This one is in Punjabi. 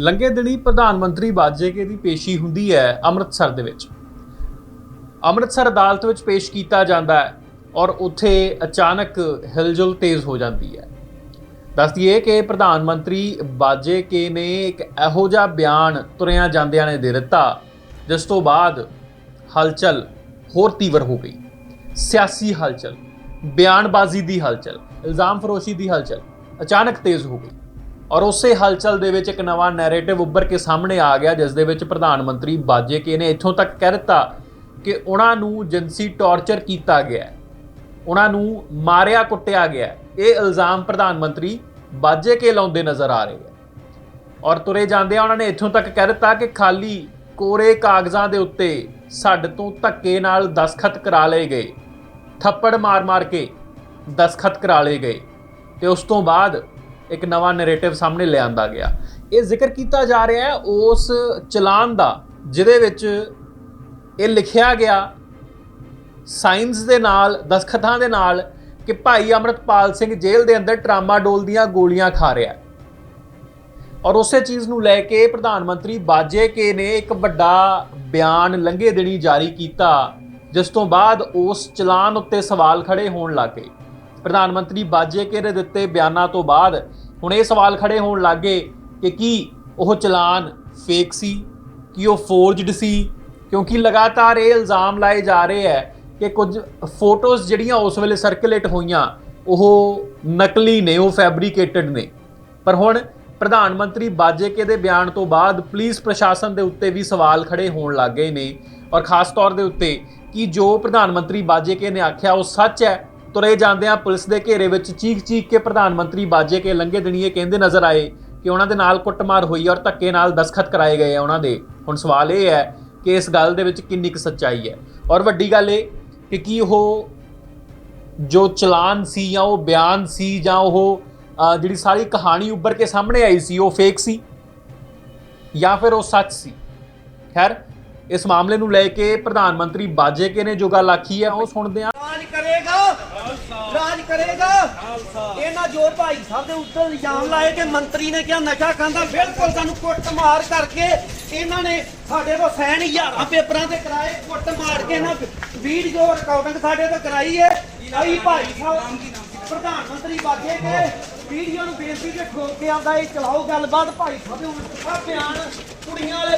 ਲੰਘੇ ਦਿਨੀ ਪ੍ਰਧਾਨ ਮੰਤਰੀ ਬਾਜੇਕੇ ਦੀ ਪੇਸ਼ੀ ਹੁੰਦੀ ਹੈ ਅੰਮ੍ਰਿਤਸਰ ਦੇ ਵਿੱਚ। ਅੰਮ੍ਰਿਤਸਰ ਅਦਾਲਤ ਵਿੱਚ ਪੇਸ਼ ਕੀਤਾ ਜਾਂਦਾ ਹੈ ਔਰ ਉੱਥੇ ਅਚਾਨਕ ਹਿਲਜੁਲ ਤੇਜ਼ ਹੋ ਜਾਂਦੀ ਹੈ। ਦੱਸ ਦਈਏ ਕਿ ਪ੍ਰਧਾਨ ਮੰਤਰੀ ਬਾਜੇਕੇ ਨੇ ਇੱਕ ਇਹੋ ਜਿਹਾ ਬਿਆਨ ਤੁਰਿਆਂ ਜਾਂਦਿਆਂ ਨੇ ਦੇ ਦਿੱਤਾ, ਜਿਸ ਤੋਂ ਬਾਅਦ ਹਲਚਲ ਹੋਰ ਤੀਵਰ ਹੋ ਗਈ। ਸਿਆਸੀ ਹਲਚਲ, ਬਿਆਨਬਾਜ਼ੀ ਦੀ ਹਲਚਲ, ਇਲਜ਼ਾਮ ਫਰੋਸ਼ੀ ਦੀ ਹਲਚਲ ਅਚਾਨਕ ਤੇਜ਼ ਹੋ ਗਈ। ਔਰ ਉਸੇ ਹਲਚਲ ਦੇ ਵਿੱਚ ਇੱਕ ਨਵਾਂ ਨੈਰੇਟਿਵ ਉੱਭਰ ਕੇ ਸਾਹਮਣੇ ਆ ਗਿਆ, ਜਿਸ ਦੇ ਵਿੱਚ ਪ੍ਰਧਾਨ ਮੰਤਰੀ ਬਾਜੇ ਕੇ ਨੇ ਇੱਥੋਂ ਤੱਕ ਕਹਿ ਦਿੱਤਾ ਕਿ ਉਹਨਾਂ ਨੂੰ ਜਿੰਸੀ ਟੌਰਚਰ ਕੀਤਾ ਗਿਆ ਉਹਨਾਂ ਨੂੰ ਮਾਰਿਆ ਕੁੱਟਿਆ ਗਿਆ ਇਹ ਇਲਜ਼ਾਮ ਪ੍ਰਧਾਨ ਮੰਤਰੀ ਬਾਜੇ ਕੇ ਲਾਉਂਦੇ ਨਜ਼ਰ ਆ ਰਹੇ ਹੈ। ਔਰ ਤੁਰੇ ਜਾਂਦਿਆਂ ਉਹਨਾਂ ਨੇ ਇੱਥੋਂ ਤੱਕ ਕਹਿ ਦਿੱਤਾ ਕਿ ਖਾਲੀ ਕੋਰੇ ਕਾਗਜ਼ਾਂ ਦੇ ਉੱਤੇ ਸਾਡੇ ਤੋਂ ਧੱਕੇ ਨਾਲ ਦਸਖਤ ਕਰਾ ਲਏ ਗਏ, ਥੱਪੜ ਮਾਰ-ਮਾਰ ਕੇ ਦਸਖਤ ਕਰਾ ਲਏ ਗਏ ਤੇ ਉਸ ਤੋਂ ਬਾਅਦ ਇੱਕ ਨਵਾਂ ਨੈਰੇਟਿਵ ਸਾਹਮਣੇ ਲਿਆਂਦਾ ਗਿਆ। ਇਹ ਜ਼ਿਕਰ ਕੀਤਾ ਜਾ ਰਿਹਾ ਹੈ ਉਸ ਚਲਾਨ ਦਾ, ਜਿਹਦੇ ਵਿੱਚ ਇਹ ਲਿਖਿਆ ਗਿਆ, ਸਾਇੰਸ ਦੇ ਨਾਲ, ਦਸਖਤਾਂ ਦੇ ਨਾਲ ਕਿ ਭਾਈ ਅਮਰਤਪਾਲ ਸਿੰਘ ਜੇਲ੍ਹ ਦੇ ਅੰਦਰ ਟਰਾਮਾਡੋਲ ਦੀਆਂ ਗੋਲੀਆਂ ਖਾ ਰਿਹਾ ਹੈ। ਔਰ ਉਸੇ ਚੀਜ਼ ਨੂੰ ਲੈ ਕੇ ਪ੍ਰਧਾਨ ਮੰਤਰੀ ਬਾਜੇ ਕੇ ਨੇ ਇੱਕ ਵੱਡਾ ਬਿਆਨ ਲੰਘੇ ਦਿਨੀ ਜਾਰੀ ਕੀਤਾ, ਜਿਸ ਤੋਂ ਬਾਅਦ ਉਸ ਚਲਾਨ ਉੱਤੇ ਸਵਾਲ ਖੜੇ ਹੋਣ ਲੱਗੇ ਪ੍ਰਧਾਨ ਮੰਤਰੀ ਬਾਜੇਕੇ ਦੇ ਦਿੱਤੇ ਬਿਆਨਾਂ ਤੋਂ ਬਾਅਦ ਹੁਣ ਇਹ ਸਵਾਲ ਖੜੇ ਹੋਣ ਲੱਗੇ ਕਿ ਕੀ ਉਹ ਚਲਾਨ ਫੇਕ ਸੀ, ਕੀ ਉਹ ਫੋਰਜਡ ਸੀ? ਕਿਉਂਕਿ ਲਗਾਤਾਰ ਇਹ ਇਲਜ਼ਾਮ ਲਾਏ ਜਾ ਰਹੇ ਹੈ ਕਿ ਕੁਝ ਫੋਟੋਜ਼ ਜਿਹੜੀਆਂ ਉਸ ਵੇਲੇ ਸਰਕੂਲੇਟ ਹੋਈਆਂ, ਉਹ ਨਕਲੀ ਨੇ, ਉਹ ਫੈਬਰੀਕੇਟਡ ਨੇ। ਪਰ ਹੁਣ ਪ੍ਰਧਾਨ ਮੰਤਰੀ ਬਾਜੇਕੇ ਦੇ ਬਿਆਨ ਤੋਂ ਬਾਅਦ ਪੁਲਿਸ ਪ੍ਰਸ਼ਾਸਨ ਦੇ ਉੱਤੇ ਵੀ ਸਵਾਲ ਖੜੇ ਹੋਣ ਲੱਗ ਗਏ ਨੇ। ਔਰ ਖਾਸ ਤੌਰ ਦੇ ਉੱਤੇ ਕਿ ਜੋ ਪ੍ਰਧਾਨ ਮੰਤਰੀ ਬਾਜੇਕੇ ਨੇ ਆਖਿਆ, ਉਹ ਸੱਚ ਹੈ ਤੁਰੇ ਜਾਂਦਿਆਂ ਪੁਲਿਸ ਦੇ ਘੇਰੇ ਵਿੱਚ ਚੀਖ-ਚੀਖ ਕੇ ਪ੍ਰਧਾਨ ਮੰਤਰੀ ਬਾਜੇਕੇ ਲੰਘੇ ਦਿਨੀ ਇਹ ਕਹਿੰਦੇ ਨਜ਼ਰ ਆਏ ਕਿ ਉਹਨਾਂ ਦੇ ਨਾਲ ਕੁੱਟਮਾਰ ਹੋਈ ਔਰ ਧੱਕੇ ਨਾਲ ਦਸਖਤ ਕਰਾਏ ਗਏ ਆ ਉਹਨਾਂ ਦੇ। ਹੁਣ ਸਵਾਲ ਇਹ ਹੈ ਕਿ ਇਸ ਗੱਲ ਦੇ ਵਿੱਚ ਕਿੰਨੀ ਕੁ ਸੱਚਾਈ ਹੈ। ਔਰ ਵੱਡੀ ਗੱਲ ਇਹ ਕਿ ਕੀ ਉਹ ਜੋ ਚਲਾਨ ਸੀ ਜਾਂ ਉਹ ਬਿਆਨ ਸੀ ਜਾਂ ਉਹ ਜਿਹੜੀ ਸਾਰੀ ਕਹਾਣੀ ਉੱਭਰ ਕੇ ਸਾਹਮਣੇ ਆਈ ਸੀ, ਉਹ ਫੇਕ ਸੀ ਜਾਂ ਫਿਰ ਉਹ ਸੱਚ ਸੀ? ਖੈਰ, ਇਸ ਮਾਮਲੇ ਨੂੰ ਲੈ ਕੇ ਪ੍ਰਧਾਨ ਮੰਤਰੀ ਬਾਜੇਕੇ ਨੇ ਜੋ ਗੱਲ ਆਖੀ ਹੈ, ਉਹ ਸੁਣਦੇ ਹਾਂ। ਕਰੇਗਾ। ਰਾਜ ਕਰੇਗਾ। ਇਹਨਾਂ ਜੋ ਭਾਈ ਸਾਹਿਬ ਦੇ ਉੱਤੇ ਇਲਜ਼ਾਮ ਲਾਏ ਕਿ ਮੰਤਰੀ ਨੇ ਕਿਹਾ ਨਸ਼ਾ ਖਾਂਦਾ ਬਿਲਕੁਲ ਸਾਨੂੰ ਕੁੱਟ ਮਾਰ ਕਰਕੇ ਇਹਨਾਂ ਨੇ ਸਾਡੇ ਤੋਂ ਸੈਨ ਹਜ਼ਾਰਾਂ ਪੇਪਰਾਂ ਤੇ ਕਰਾਏ ਕੁੱਟ ਮਾਰ ਕੇ ਇਹਨਾਂ ਵੀਡੀਓ ਰਿਕਾਰਡਿੰਗ ਸਾਡੇ ਤੋਂ ਕਰਾਈ ਹੈ ਅਸੀਂ ਭਾਈ ਸਾਹਿਬ ਪ੍ਰਧਾਨ ਮੰਤਰੀ ਬਾਗੇ ਕੇ ਵੀਡੀਓ ਨੂੰ ਬੇਨਤੀ ਕੇ ਠੋਕ ਕੇ ਆਉਂਦਾ ਇਹ ਚਲਾਓ ਗੱਲਬਾਤ। ਭਾਈ ਸਾਹਿਬ ਦੇ ਹੁਣ ਬਿਆਨ ਕੁੜੀਆਂ ਵਾਲੇ